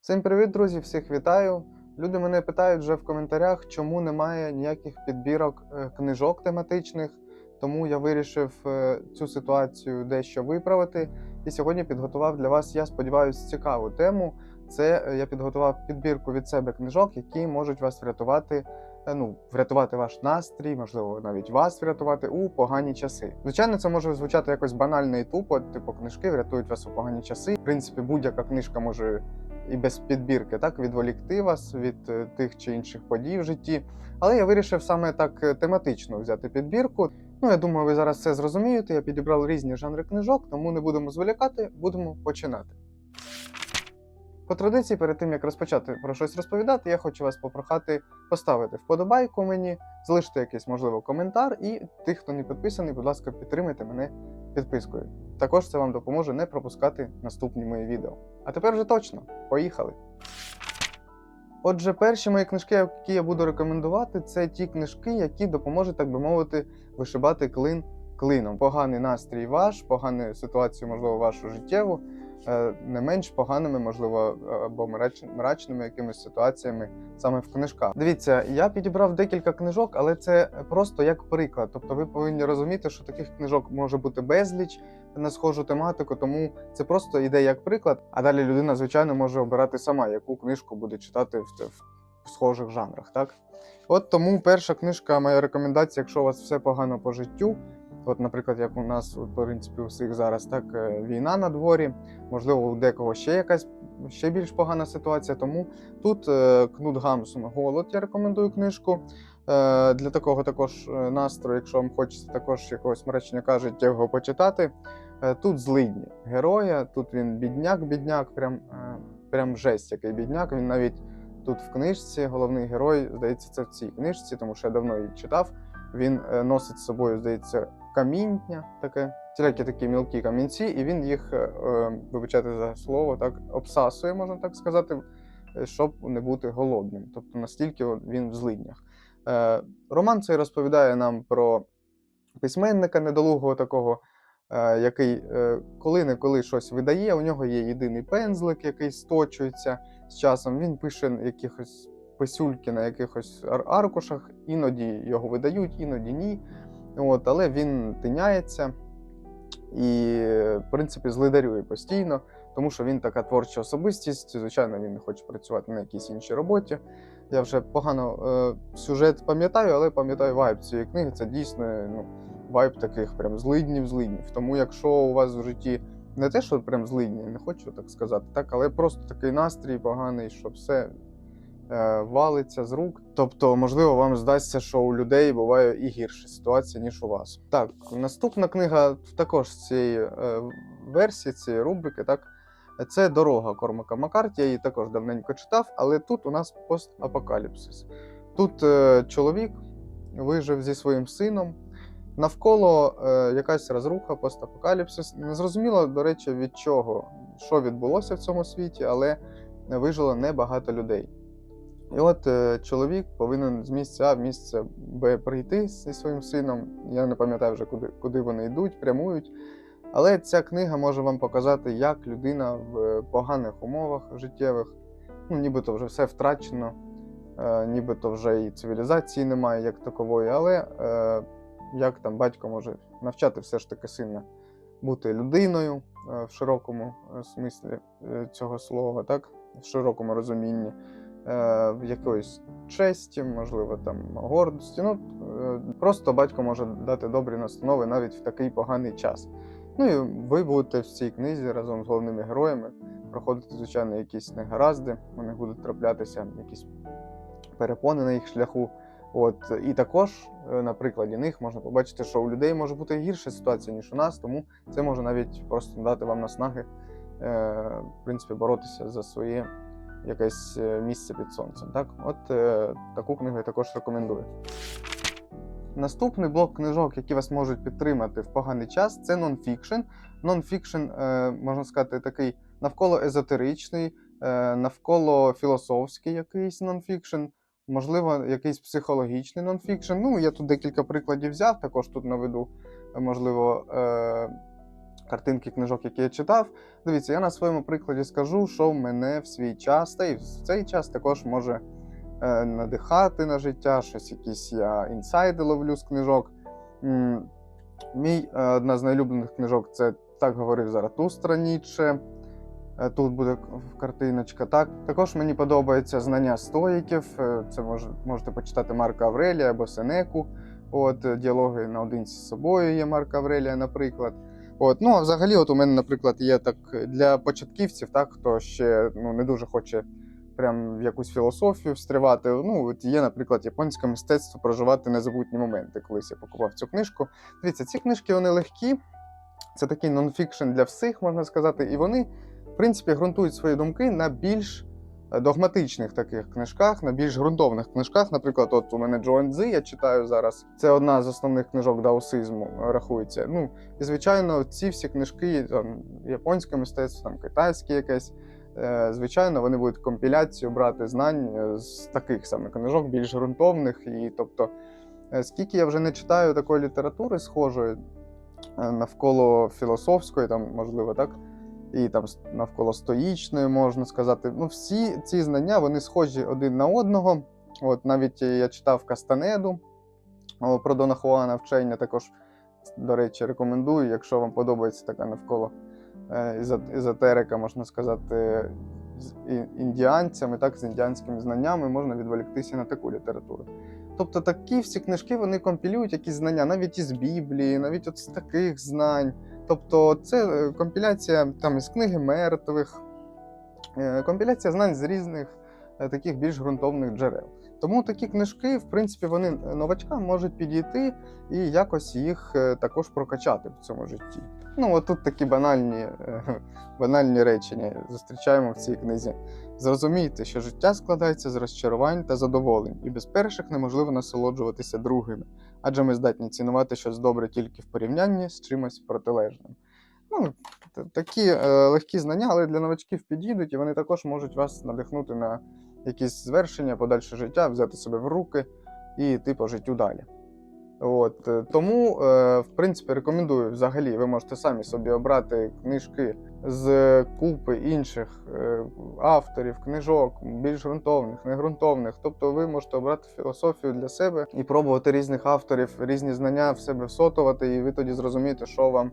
Всім привіт, друзі! Всіх вітаю. Люди мене питають вже в коментарях, чому немає ніяких підбірок е, книжок тематичних. Тому я вирішив е, цю ситуацію дещо виправити. І сьогодні підготував для вас, я сподіваюся, цікаву тему. Це е, я підготував підбірку від себе книжок, які можуть вас врятувати. Ну, врятувати ваш настрій, можливо, навіть вас врятувати у погані часи. Звичайно, це може звучати якось банально і тупо, типу книжки врятують вас у погані часи. В принципі, будь-яка книжка може і без підбірки так відволікти вас від е, тих чи інших подій в житті. Але я вирішив саме так е, тематично взяти підбірку. Ну, я думаю, ви зараз це зрозумієте. Я підібрав різні жанри книжок, тому не будемо зволікати, будемо починати. По традиції, перед тим як розпочати про щось розповідати, я хочу вас попрохати поставити вподобайку мені, залишити якийсь, можливо, коментар, і тих, хто не підписаний, будь ласка, підтримайте мене підпискою. Також це вам допоможе не пропускати наступні мої відео. А тепер вже точно, поїхали! Отже, перші мої книжки, які я буду рекомендувати, це ті книжки, які допоможуть, так би мовити, вишибати клин клином. Поганий настрій ваш, погану ситуацію, можливо, вашу життєву, не менш поганими, можливо, або мрач- мрачними якимись ситуаціями саме в книжках. Дивіться, я підібрав декілька книжок, але це просто як приклад. Тобто, ви повинні розуміти, що таких книжок може бути безліч на схожу тематику, тому це просто йде як приклад. А далі людина, звичайно, може обирати сама, яку книжку буде читати в, в схожих жанрах. Так, от тому перша книжка, моя рекомендація, якщо у вас все погано по життю. От, наприклад, як у нас, в принципі, у всіх зараз так е, війна на дворі, можливо, у декого ще якась ще більш погана ситуація. Тому тут е, Кнут Гамсун Голод я рекомендую книжку. Е, для такого також настрою, якщо вам хочеться також якогось мрачняка життєвого почитати. Е, тут злидні героя, тут він бідняк, бідняк, прям, прям жесть, який бідняк. Він навіть тут в книжці, головний герой, здається, це в цій книжці, тому що я давно її читав. Він носить з собою, здається, каміння, таке, всілякі такі мілкі камінці, і він їх, е, е, вибачайте за слово, так, обсасує, можна так сказати, е, щоб не бути голодним. Тобто настільки він в злиднях. Роман цей розповідає нам про письменника недолугого такого, який коли-неколи щось видає. У нього є єдиний пензлик, який сточується з часом. Він пише якихось писюльки на якихось аркушах, іноді його видають, іноді ні. От, але він тиняється і, в принципі, злидарює постійно, тому що він така творча особистість. Звичайно, він не хоче працювати на якійсь іншій роботі. Я вже погано е, сюжет пам'ятаю, але пам'ятаю вайб цієї книги. Це дійсно ну, вайб таких прям злиднів, злиднів. Тому якщо у вас в житті не те, що прям злидні, не хочу так сказати, так, але просто такий настрій поганий, що все валиться з рук. Тобто, можливо, вам здасться, що у людей буває і гірша ситуація, ніж у вас. Так, наступна книга також цієї е, версії, цієї рубрики, так. Це дорога Кормака Маккарті, я її також давненько читав, але тут у нас постапокаліпсис. Тут е, чоловік вижив зі своїм сином. Навколо е, якась розруха, постапокаліпсис. Незрозуміло, до речі, від чого, що відбулося в цьому світі, але вижило небагато людей. І от е, чоловік повинен з місця А в місце Б прийти зі своїм сином. Я не пам'ятаю вже, куди, куди вони йдуть, прямують. Але ця книга може вам показати, як людина в поганих умовах життєвих, ну, нібито вже все втрачено, е, нібито вже і цивілізації немає як такової, але е, як там батько може навчати все ж таки сина бути людиною е, в широкому е, смислі е, цього слова, так? в широкому розумінні, е, якоїсь честі, можливо, там гордості. Ну, е, просто батько може дати добрі настанови навіть в такий поганий час. Ну і ви будете в цій книзі разом з головними героями проходити, звичайно, якісь негаразди, них будуть траплятися якісь перепони на їх шляху. От і також е, на прикладі них можна побачити, що у людей може бути гірша ситуація, ніж у нас, тому це може навіть просто дати вам наснаги, е, в принципі, боротися за своє якесь е, місце під сонцем. Так, от е, таку книгу я також рекомендую. Наступний блок книжок, які вас можуть підтримати в поганий час, це нонфікшн. Нонфікшн, е, можна сказати, такий навколо езотеричний, е, навколо філософський якийсь нонфікшн, можливо, якийсь психологічний нонфікшн. Ну, я тут декілька прикладів взяв, також тут наведу, можливо, е, картинки книжок, які я читав. Дивіться, я на своєму прикладі скажу, що мене в свій час, та й в цей час також може е, надихати на життя, щось якісь я інсайди ловлю з книжок. Мій е, одна з найлюблених книжок це так говорив Заратустра Ніцше. Е, Тут буде картиночка. Так, також мені подобається знання стоїків. Е, Це мож, можете почитати Марка Аврелія або Сенеку. От діалоги наодинці з собою є Марка Аврелія, наприклад. От, ну взагалі, от у мене, наприклад, є так для початківців, так хто ще ну не дуже хоче прям в якусь філософію встрівати. Ну, от є, наприклад, японське мистецтво проживати незабутні моменти. Колись я покупав цю книжку. Дивіться, ці книжки вони легкі. Це такий нонфікшн для всіх, можна сказати, і вони, в принципі, ґрунтують свої думки на більш догматичних таких книжках, на більш ґрунтовних книжках. Наприклад, от у мене Джоан Цзи, я читаю зараз. Це одна з основних книжок даосизму рахується. Ну і звичайно, ці всі книжки, там японське мистецтво, там китайське якесь. е, Звичайно, вони будуть компіляцію брати знань е, з таких саме книжок, більш ґрунтовних. І тобто, е, скільки я вже не читаю такої літератури схожої навколо філософської, там, можливо, так, і там навколо стоїчної, можна сказати. Ну, всі ці знання вони схожі один на одного. От навіть я читав Кастанеду про Дона Хуана вчення, також, до речі, рекомендую, якщо вам подобається така навколо е, езотерика, можна сказати, з індіанцями, так, з індіанськими знаннями, можна відволіктися на таку літературу. Тобто такі всі книжки вони компілюють якісь знання, навіть із Біблії, навіть от з таких знань. Тобто, це е, компіляція там із книги мертвих, е, компіляція знань з різних е, таких більш ґрунтовних джерел. Тому такі книжки, в принципі, вони новачкам можуть підійти і якось їх також прокачати в цьому житті. Ну, от тут такі банальні, банальні речення зустрічаємо в цій книзі. Зрозумійте, що життя складається з розчарувань та задоволень, і без перших неможливо насолоджуватися другими, адже ми здатні цінувати щось добре тільки в порівнянні з чимось протилежним. Ну, такі е, легкі знання, але для новачків підійдуть, і вони також можуть вас надихнути на якісь звершення, подальше життя, взяти себе в руки і йти по життю далі. От, е, тому, е, в принципі, рекомендую взагалі, ви можете самі собі обрати книжки з купи інших е, авторів, книжок, більш ґрунтовних, неґрунтовних. Тобто ви можете обрати філософію для себе і пробувати різних авторів, різні знання в себе всотувати, і ви тоді зрозумієте, що вам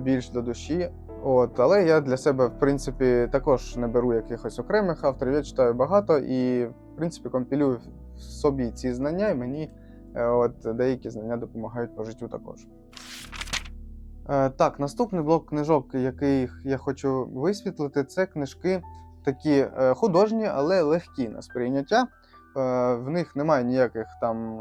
більш до душі. От, але я для себе, в принципі, також не беру якихось окремих авторів. Я читаю багато і, в принципі, компілюю в собі ці знання, і мені е, от, деякі знання допомагають по життю також. Е, так, наступний блок книжок, який я хочу висвітлити, це книжки такі е, художні, але легкі на сприйняття. Е, в них немає ніяких там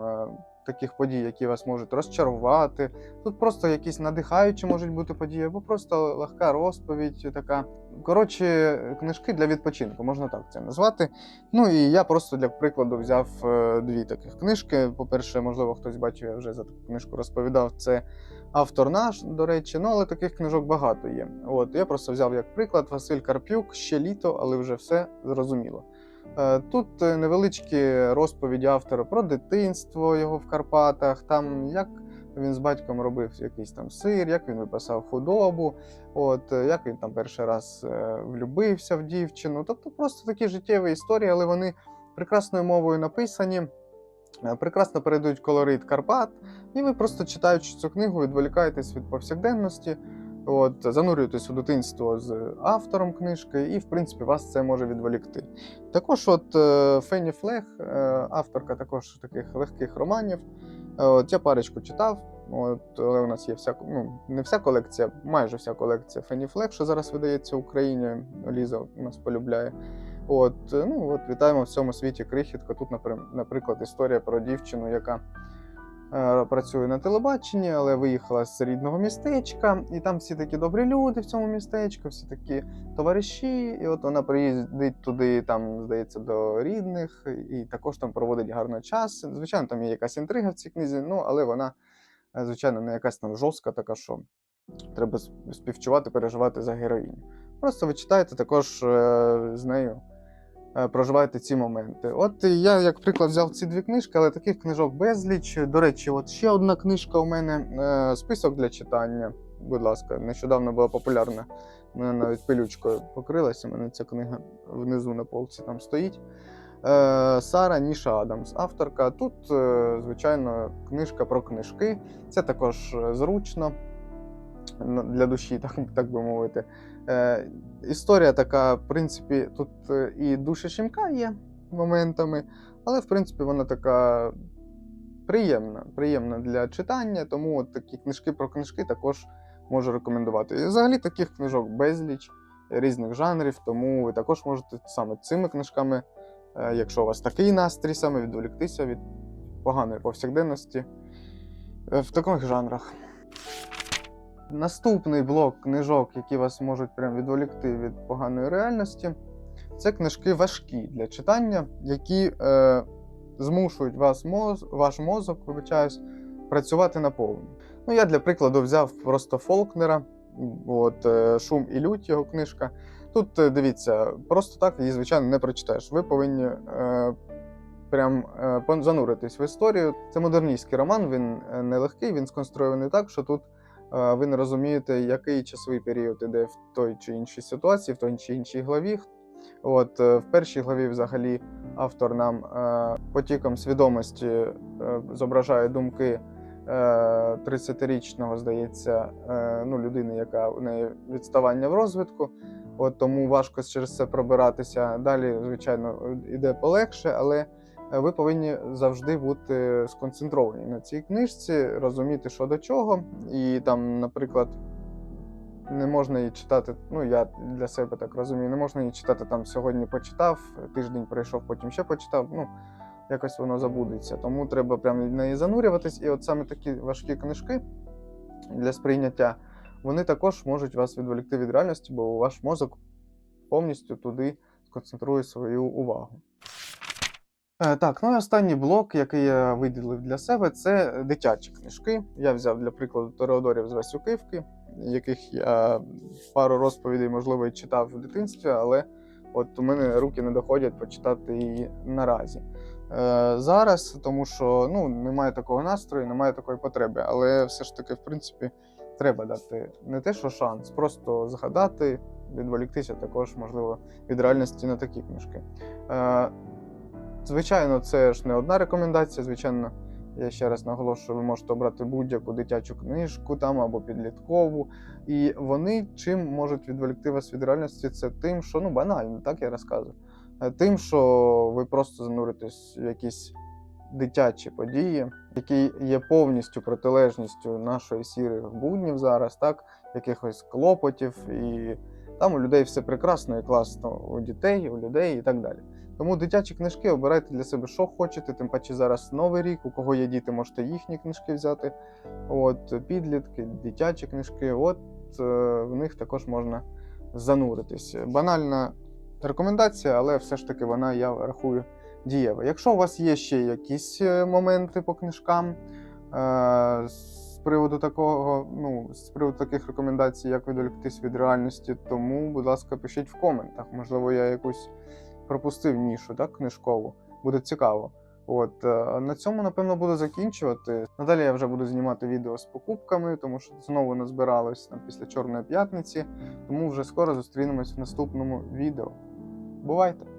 таких подій, які вас можуть розчарувати. Тут просто якісь надихаючі можуть бути події, або просто легка розповідь, така. Коротше, книжки для відпочинку, можна так це назвати. Ну і я просто для прикладу взяв дві таких книжки. По-перше, можливо, хтось бачив, я вже за таку книжку розповідав. Це автор наш, до речі, ну але таких книжок багато є. От я просто взяв як приклад Василь Карп'юк, ще літо, але вже все зрозуміло. Е, Тут е, невеличкі розповіді автора про дитинство його в Карпатах, там як він з батьком робив якийсь там сир, як він випасав худобу, от е, як він там перший раз влюбився в дівчину. Тобто просто такі життєві історії, але вони прекрасною мовою написані, прекрасно передають колорит Карпат, і ви просто читаючи цю книгу, відволікаєтесь від повсякденності. От, занурюєтесь у дитинство з автором книжки, і, в принципі, вас це може відволікти. Також, от е, Фенні Флег, е, авторка також таких легких романів. Е, От я парочку читав. От, але у нас є вся ну, не вся колекція, майже вся колекція Фенні Флег, що зараз видається Україні. Ліза у нас полюбляє. От, е, ну, от вітаємо в цьому світі крихітка. Тут, наприклад, історія про дівчину, яка е, працює на телебаченні, але виїхала з рідного містечка, і там всі такі добрі люди в цьому містечку, всі такі товариші. І от вона приїздить туди, там, здається, до рідних, і також там проводить гарний час. Звичайно, там є якась інтрига в цій книзі, ну але вона, е, звичайно, не якась там жорстка, така, що треба співчувати, переживати за героїню. Просто ви читаєте також з нею. Е, Проживаєте ці моменти. От я, як приклад, взяв ці дві книжки, але таких книжок безліч. До речі, от ще одна книжка у мене е, список для читання. будь ласка, нещодавно була популярна. Мене навіть пилючкою покрилася. У мене ця книга внизу на полці там стоїть. Е, Сара Ніша Адамс, авторка. Тут, звичайно, книжка про книжки. Це також зручно для душі, так, так би мовити. Е, історія така, в принципі, тут е, і душа щемка є моментами, але в принципі вона така приємна, приємна для читання, тому от такі книжки про книжки також можу рекомендувати. І взагалі таких книжок безліч різних жанрів, тому ви також можете саме цими книжками, е, якщо у вас такий настрій, саме відволіктися від поганої повсякденності е, в таких жанрах. Наступний блок книжок, які вас можуть прям відволікти від поганої реальності, це книжки важкі для читання, які е, змушують вас моз, ваш мозок, вибачаюсь, працювати наповну. Ну, я для прикладу взяв просто Фолкнера, от, е, Шум і лють його книжка. Тут е, дивіться, просто так її, звичайно, не прочитаєш. Ви повинні е, прям е, зануритись в історію. Це модерністський роман, він е, нелегкий, він сконструйований так, що тут ви не розумієте, який часовий період іде в той чи іншій ситуації, в той чи іншій главі. От е, в першій главі, взагалі, автор нам е, потіком свідомості е, зображає думки е, 30-річного, здається, ну, людини, яка у неї відставання в розвитку. От тому важко через це пробиратися. Далі, звичайно, іде полегше, але ви повинні завжди бути сконцентровані на цій книжці, розуміти, що до чого. І там, наприклад, не можна її читати. Ну, я для себе так розумію, не можна її читати там сьогодні почитав, тиждень пройшов, потім ще почитав. Ну, якось воно забудеться. Тому треба прямо в неї занурюватись. І от саме такі важкі книжки для сприйняття, вони також можуть вас відволікти від реальності, бо ваш мозок повністю туди сконцентрує свою увагу. Е, Так, ну і останній блок, який я виділив для себе, це дитячі книжки. Я взяв для прикладу Тореодорів з Васюкивки, яких я пару розповідей, можливо, і читав в дитинстві, але от у мене руки не доходять почитати її наразі. Е, зараз, тому що ну, немає такого настрою, немає такої потреби. Але все ж таки, в принципі, треба дати не те, що шанс, просто згадати, відволіктися також, можливо, від реальності на такі книжки. Звичайно, це ж не одна рекомендація. Звичайно, я ще раз наголошую, ви можете обрати будь-яку дитячу книжку там або підліткову. І вони чим можуть відволікти вас від реальності, це тим, що ну банально, так я розказую. Е, Тим, що ви просто зануритесь в якісь дитячі події, які є повністю протилежністю нашої сірих буднів зараз, так, якихось клопотів, і там у людей все прекрасно і класно, у дітей, у людей і так далі. Тому дитячі книжки обирайте для себе, що хочете, тим паче зараз новий рік, у кого є діти, можете їхні книжки взяти. От, підлітки, дитячі книжки, от е, в них також можна зануритись. Банальна рекомендація, але все ж таки вона, я рахую, дієва. Якщо у вас є ще якісь е, моменти по книжкам е, з приводу такого, ну, з приводу таких рекомендацій, як відволіктись від реальності, тому, будь ласка, пишіть в коментах. Можливо, я якусь пропустив нішу, так, книжкову. Буде цікаво. От е, на цьому, напевно, буду закінчувати. Надалі я вже буду знімати відео з покупками, тому що знову назбиралось там після Чорної п'ятниці. Тому вже скоро зустрінемось в наступному відео. Бувайте!